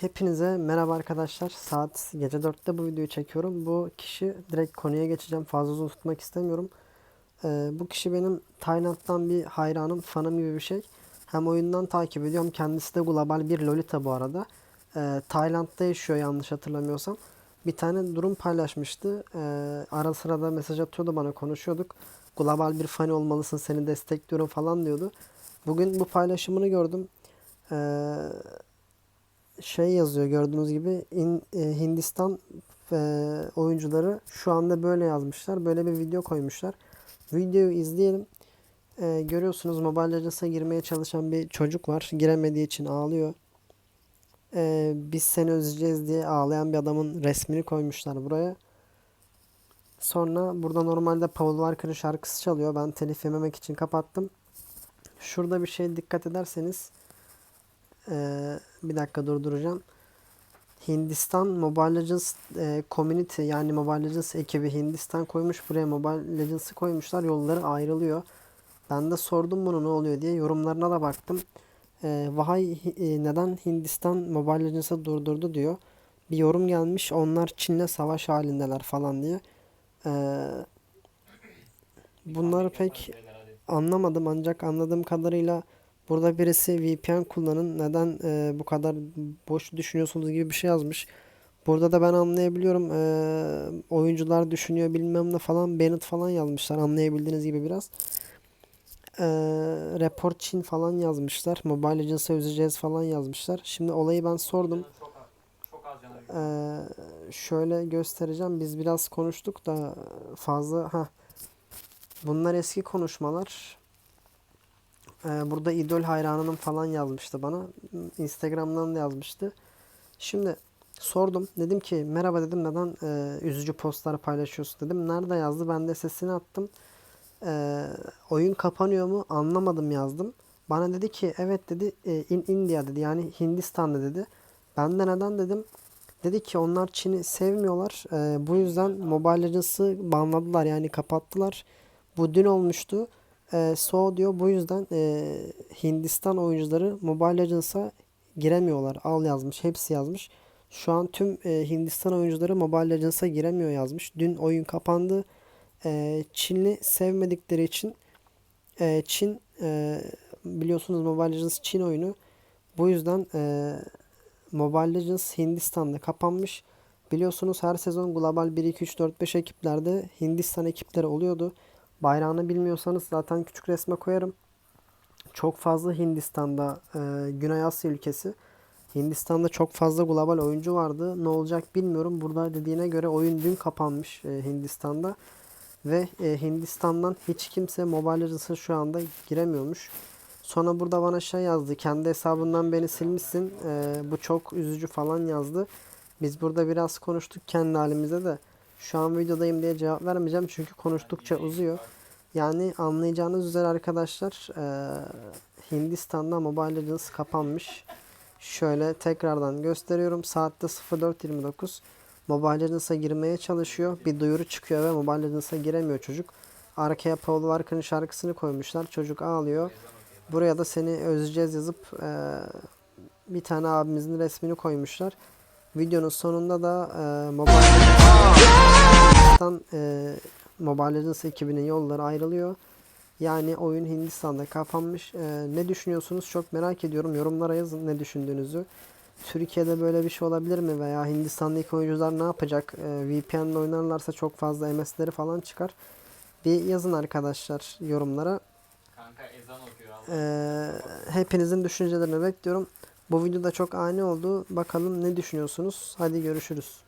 Hepinize merhaba arkadaşlar. Saat gece 4'te bu videoyu çekiyorum. Bu kişi direkt konuya geçeceğim. Fazla uzun tutmak istemiyorum. Ee, bu kişi benim Tayland'dan bir hayranım, fanım gibi bir şey. Hem oyundan takip ediyorum. Kendisi de global bir Lolita bu arada. Ee, Tayland'da yaşıyor yanlış hatırlamıyorsam. Bir tane durum paylaşmıştı. Ee, ara sıra da mesaj atıyordu bana konuşuyorduk. Global bir fan olmalısın seni destekliyorum falan diyordu. Bugün bu paylaşımını gördüm. Ee, şey yazıyor gördüğünüz gibi İn- e, Hindistan e, oyuncuları şu anda böyle yazmışlar. Böyle bir video koymuşlar. Videoyu izleyelim. E, görüyorsunuz Mobile Legends'a girmeye çalışan bir çocuk var. Giremediği için ağlıyor. E, biz seni özleyeceğiz diye ağlayan bir adamın resmini koymuşlar buraya. Sonra burada normalde Paul Walker'ın şarkısı çalıyor. Ben telif yememek için kapattım. Şurada bir şey dikkat ederseniz ee, bir dakika durduracağım. Hindistan Mobile Legends e, Community yani Mobile Legends ekibi Hindistan koymuş. Buraya Mobile Legends'ı koymuşlar. Yolları ayrılıyor. Ben de sordum bunu ne oluyor diye. Yorumlarına da baktım. Ee, Vahay e, neden Hindistan Mobile Legends'ı durdurdu diyor. Bir yorum gelmiş. Onlar Çin'le savaş halindeler falan diye. Ee, bunları pek anlamadım ancak anladığım kadarıyla burada birisi VPN kullanın neden e, bu kadar boş düşünüyorsunuz gibi bir şey yazmış. Burada da ben anlayabiliyorum e, oyuncular düşünüyor bilmem ne falan Bennett falan yazmışlar anlayabildiğiniz gibi biraz. E, report Çin falan yazmışlar. Mobile Legends'a üzeceğiz falan yazmışlar. Şimdi olayı ben sordum. Ee, şöyle göstereceğim. Biz biraz konuştuk da fazla ha. Bunlar eski konuşmalar. Ee, burada idol hayranının falan yazmıştı bana. Instagram'dan da yazmıştı. Şimdi sordum. Dedim ki merhaba dedim neden e, üzücü postlar paylaşıyorsun dedim. Nerede yazdı? Ben de sesini attım. Ee, oyun kapanıyor mu? Anlamadım yazdım. Bana dedi ki evet dedi e, in India dedi. Yani Hindistan'da dedi. Ben de neden dedim. Dedi ki onlar Çin'i sevmiyorlar. Ee, bu yüzden Mobile Legends'ı banladılar yani kapattılar. Bu dün olmuştu. Ee, so diyor bu yüzden e, Hindistan oyuncuları Mobile Legends'a giremiyorlar. Al yazmış. Hepsi yazmış. Şu an tüm e, Hindistan oyuncuları Mobile Legends'a giremiyor yazmış. Dün oyun kapandı. E, Çinli sevmedikleri için e, Çin e, biliyorsunuz Mobile Legends Çin oyunu. Bu yüzden e, Mobile Legends Hindistan'da kapanmış. Biliyorsunuz her sezon global 1 2 3 4 5 ekiplerde Hindistan ekipleri oluyordu. Bayrağını bilmiyorsanız zaten küçük resme koyarım. Çok fazla Hindistan'da e, Güney Asya ülkesi. Hindistan'da çok fazla global oyuncu vardı. Ne olacak bilmiyorum. Burada dediğine göre oyun dün kapanmış e, Hindistan'da. Ve e, Hindistan'dan hiç kimse Mobile Legends'a şu anda giremiyormuş. Sonra burada bana şey yazdı. Kendi hesabından beni silmişsin. e, bu çok üzücü falan yazdı. Biz burada biraz konuştuk kendi halimize de. Şu an videodayım diye cevap vermeyeceğim çünkü konuştukça uzuyor. Yani anlayacağınız üzere arkadaşlar e, Hindistan'da Mobile Legends kapanmış. Şöyle tekrardan gösteriyorum. Saatte 04.29 Mobile Legends'a girmeye çalışıyor. Bir duyuru çıkıyor ve Mobile Legends'a giremiyor çocuk. Arkaya Paul Walker'ın şarkısını koymuşlar. Çocuk ağlıyor. Buraya da seni özleyeceğiz yazıp e, bir tane abimizin resmini koymuşlar. Videonun sonunda da e, Mobile e, Mobile Legends ekibinin yolları ayrılıyor. Yani oyun Hindistan'da kapanmış. E, ne düşünüyorsunuz? Çok merak ediyorum. Yorumlara yazın ne düşündüğünüzü. Türkiye'de böyle bir şey olabilir mi? Veya Hindistan'daki oyuncular ne yapacak? E, VPN'le oynarlarsa çok fazla MS'leri falan çıkar. Bir yazın arkadaşlar yorumlara. Kanka ezan okuyor. Ee, hepinizin düşüncelerini bekliyorum. Bu videoda çok ani oldu. Bakalım ne düşünüyorsunuz? Hadi görüşürüz.